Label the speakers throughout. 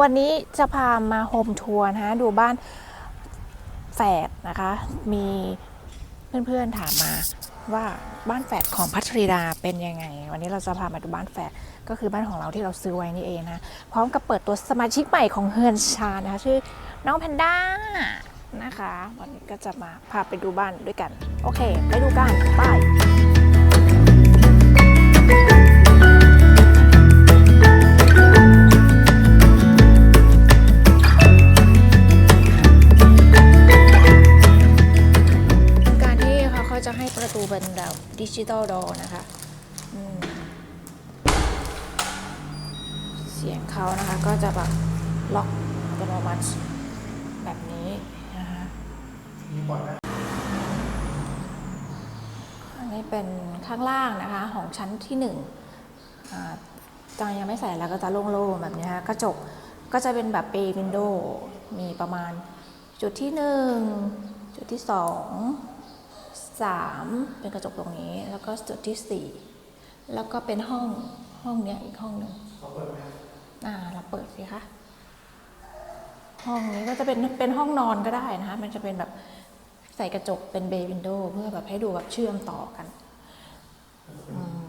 Speaker 1: วันนี้จะพามาโฮมทัวร์นะฮะดูบ้านแฝดนะคะ มีเพื่อนๆถามมาว่าบ้านแฝดของพัทริดาเป็นยังไง วันนี้เราจะพามาดูบ้านแฝดก็คือบ้านของเราที่เราซื้อไว้นี่เองนะพร้อมกับเปิดตัวสมาชิกใหม่ของเฮือนชานะคะชื่อน้องแพนด้านะคะ วันนี้ก็จะมาพาไปดูบ้านด้วยกัน โอเค ไปดูกันไป ประตูเป็นแบบดิจิตอลดอนะคะเสียงเขานะคะก็จะแบบล็อกอัตโนมัติแบบนี้นะคะอันนี้เป็นข้างล่างนะคะของชั้นที่หนึ่งอ่าจางยังไม่ใส่แล้วก็จะโล่งๆแบบนี้นะคะกระจกก็จะเป็นแบบเปย์วินโดมีประมาณจุดที่หนึ่งจุดที่สอง สามเป็นกระจกตรงนี้ แล้วก็จุดที่สี่แล้วก็เป็นห้องห้องเนี้ยอีกห้องหนึ่งอ่าเราเปิดสิคะห้องนี้ก็จะเป็นเป็นห้องนอนก็ได้นะคะ มันจะเป็นแบบใส่กระจกเป็นเบย์วินโดว์เพื่อแบบให้ดูแบบเชื่อมต่อกันอืม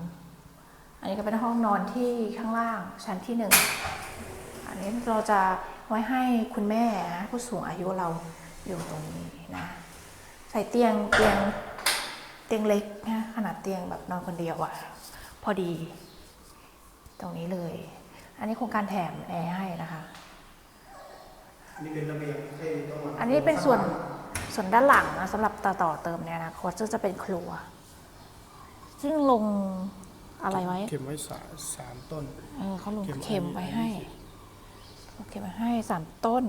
Speaker 1: อันนี้ก็เป็นห้องนอนที่ข้างล่างชั้นที่หนึ่ง อันนี้เราจะไว้ให้คุณแม่นะผู้สูงอายุเราอยู่ตรงนี้นะ ใส่เตียงเตียงเตียงเล็กนะขนาดเตียงแบบนอนคนเดียวอะพอดี ตรงนี้เลย อันนี้โครงการแถมแอร์ให้นะคะ
Speaker 2: อันนี้เป็นระเบียงที่ต้องมา
Speaker 1: อันนี้เป็นส่วนส่วนด้านหลังนะสำหรับต่อต่อเติมเนี่ยนะคตซึ่งจะเป็นครัว ซึ่งลงอะไรไว้
Speaker 2: เข็มไว้สามสามต้น
Speaker 1: เออเขาลง
Speaker 2: เข็ม
Speaker 1: เข็มไว้ให้ลงเข็มไว้ให้สามต้น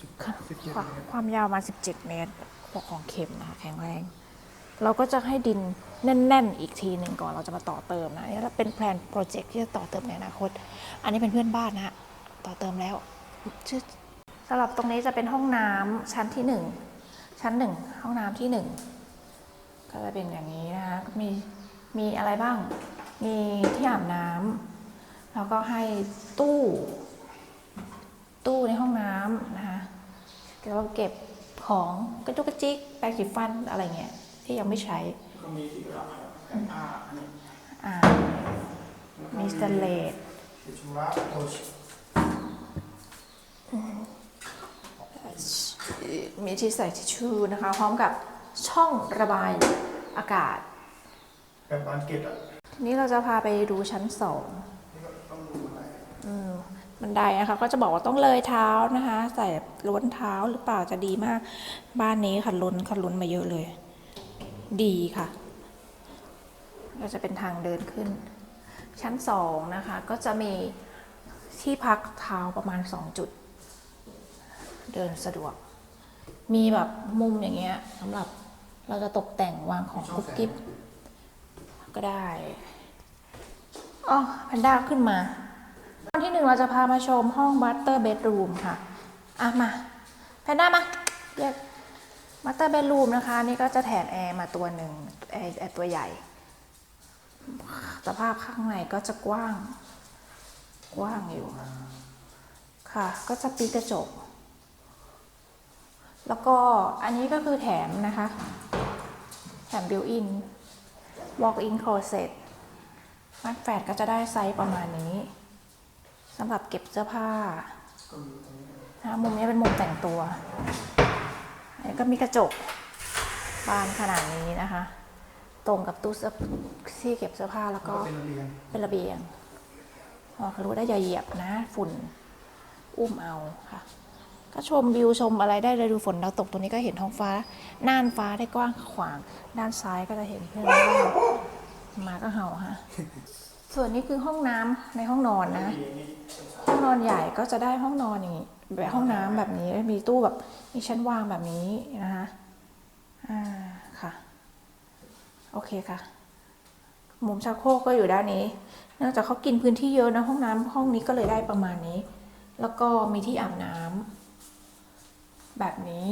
Speaker 2: สิบสิบเจ็ด
Speaker 1: ความ
Speaker 2: เมตร
Speaker 1: ความยาวมา17เมตรของเข็มนะคะแข็งแรง เราก็จะให้ดินแน่น ๆ อีกทีหนึ่งก่อนเราจะมาต่อเติมนะนี่เป็นแพลนโปรเจกต์ที่จะต่อเติมในอนาคต อันนี้เป็นเพื่อนบ้านนะฮะต่อเติมแล้วชื่อสำหรับตรงนี้จะเป็นห้องน้ำชั้นที่หนึ่งชั้นหนึ่งห้องน้ำที่หนึ่งก็จะเป็นอย่างนี้นะคะมีมีอะไรบ้าง มีที่อาบน้ำแล้วก็ให้ตู้ ตู้ในห้องน้ำนะคะแล้วก็เก็บของกระจุกกระจิกแปรงสีฟันอะไรเงี้ย ที่ยังไม่ใช้
Speaker 2: ก็มีที่ระแผ่นผ้าอันนี้
Speaker 1: อ่ามีสเตนเลส
Speaker 2: ที่ชุระโอช
Speaker 1: มีที่ใส่ทิชชู่นะคะ พร้อมกับช่องระบายอากาศ
Speaker 2: แบบบานเกตอะ
Speaker 1: ทีนี้เราจะพาไปดูชั้นสอง
Speaker 2: นี่ก็ต้องดูอะไร
Speaker 1: อืมบันไดนะคะก็จะบอกว่าต้องเลยเท้านะคะ ใส่ล้วนเท้าหรือเปล่าจะดีมาก บ้านนี้ขัดล้นขัดล้นมาเยอะเลย ดีค่ะ ก็จะเป็นทางเดินขึ้น ชั้นสองนะคะ ก็จะมีที่พักเท้าประมาณสองจุด เดินสะดวก มีแบบมุมอย่างเงี้ยสำหรับเราจะตกแต่งวางของกุ๊บกิ๊บก็ได้อ๋อแพนด้าขึ้นมาตอนที่หนึ่งเราจะพามาชมห้องบัตเตอร์เบดรูมค่ะ อะ มา แพนด้ามาเรียก บัตเตอร์เบดรูมนะคะนี่ก็จะแถมแอร์มาตัวหนึ่งแอร์แอร์ตัวใหญ่ สภาพข้างในก็จะกว้าง กว้างอยู่ ค่ะ ก็จะปีกระจก แล้วก็อันนี้ก็คือแถมนะคะ แถมบิวอิน walk in closet บ้านแฝดก็จะได้ไซส์ประมาณนี้สำหรับเก็บเสื้อผ้านะมุมนี้เป็นมุมแต่งตัว อันนี้ก็มีกระจกบานขนาดนี้นะคะ ตรงกับตู้เสื้อที่เก็บเสื้อผ้าแล้วก็
Speaker 2: เป็นระเบียง
Speaker 1: เป็นระเบียงพอรู้ได้อย่าเหยียบนะ ฝุ่นอุ้มเอาค่ะ ก็ชมวิวชมอะไรได้เลยดูฝนดาวตกตรงนี้ก็เห็นท้องฟ้า น่านฟ้าได้กว้างขวาง ด้านซ้ายก็จะเห็นเพื่อนบ้านหมาก็เห่าฮะส่วนนี้คือห้องน้ำในห้องนอนนะ ห้องนอนใหญ่ก็จะได้ห้องนอนอย่างนี้ แบบห้องน้ำแบบนี้มีตู้แบบมีชั้นวางแบบนี้นะคะอ่าค่ะ โอเคค่ะ มุมชักโครกก็อยู่ด้านนี้เนื่องจากเขากินพื้นที่เยอะนะห้องน้ำห้องนี้ก็เลยได้ประมาณนี้ แล้วก็มีที่อาบน้ำแบบนี้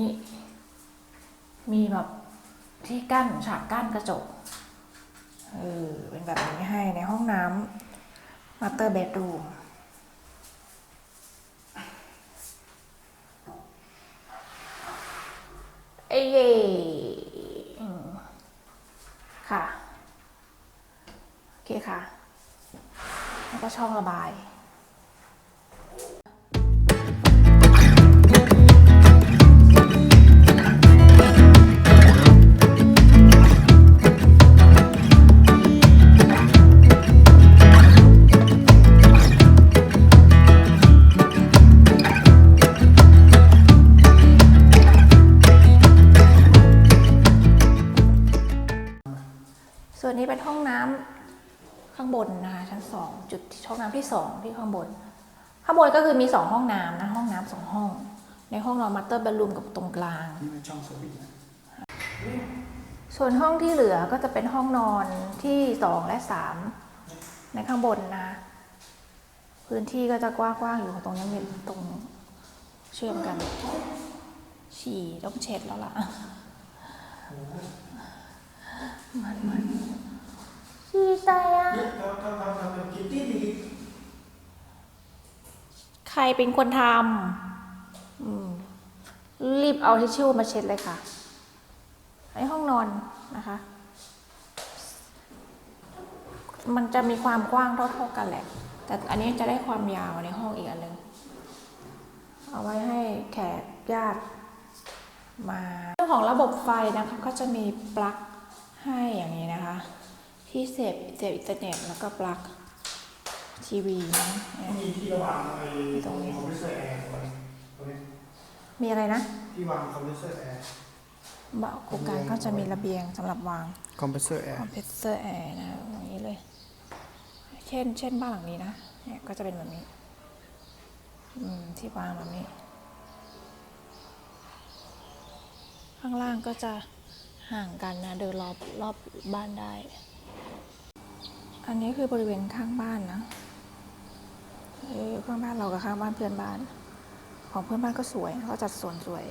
Speaker 1: มีแบบที่กั้นฉากกั้นกระจกเออเป็นแบบนี้ให้ในห้องน้ำ master bedroom เย่ค่ะ โอเคค่ะ แล้วก็ช่องระบาย นนี้เป็นห้องน้ำข้างบนนะคะชั้นสองจุดที่ห้องน้ำที่สองที่ข้างบน ข้างบนก็คือมีสองห้องน้ำนะห้องน้ำสองห้อง ในห้องนอนมัตเตอร์เบดรูมกับตรงกลาง
Speaker 2: นี่เป็นช่องสวิตช์นะ
Speaker 1: ส่วนห้องที่เหลือก็จะเป็นห้องนอนที่สองและสามในข้างบนนะพื้นที่ก็จะกว้างๆอยู่ตรงนี้มีตรงเชื่อมกัน ฉี่ต้องเช็ดแล้วล่ะมันมัน ฉี่ใจอะ
Speaker 2: นี่เขาเขาเขาทำเป็นกิตตี้ดี
Speaker 1: ใครเป็นคนทำอืมรีบเอาทิชชู่มาเช็ดเลยค่ะ ในห้องนอนนะคะ มันจะมีความกว้างเท่าๆกันแหละ แต่อันนี้จะได้ความยาวในห้องอีกอันหนึงเอาไว้ให้แขกญาติมา เรื่องของระบบไฟนะคะก็จะมีปลั๊กให้อย่างนี้นะคะ ที่เสียบเสียบอินเทอร์เน็ตแล้วก็ปลั๊กทีวีนะ
Speaker 2: มีที่วางไอ้
Speaker 1: ตรงนี้
Speaker 2: คอมเพรสเซอร์แอร์ไว้ตรงนี้
Speaker 1: มีอะไรนะ
Speaker 2: ที่วางคอมเพรสเซอร์แอร์
Speaker 1: บโครงการก็จะมีระเบียงสำหรับวาง
Speaker 2: คอมเพรสเซอร์แอ
Speaker 1: คอ
Speaker 2: ร์
Speaker 1: มเพรสเซอร์แอร์นะอย่างนี้เลย เช่น เช่นบ้านหลังนี้นะเนี่ยก็จะเป็นแบบนี้อืมที่วางแบบนี้ ข้างล่างก็จะห่างกันนะ เดินรอบรอบบ้านได้ อันนี้คือบริเวณข้างบ้านนะเออข้างบ้านเรากับข้างบ้านเพื่อนบ้าน ของเพื่อนบ้านก็สวยเขาจัดสวนสวย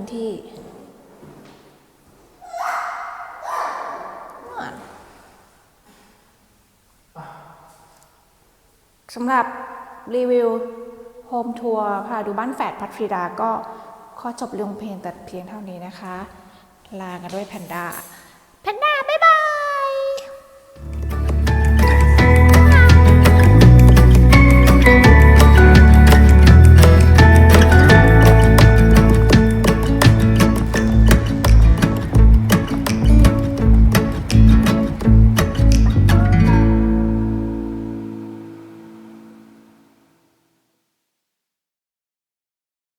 Speaker 1: นด้นที่สำหรับรีวิวโฮมทัวร์พาดูบ้านแฝดพัทฟรีดาก็ขอจบลงเพลงแต่เพียงเท่านี้นะคะ ลากันด้วยแพนด้าแพนด้า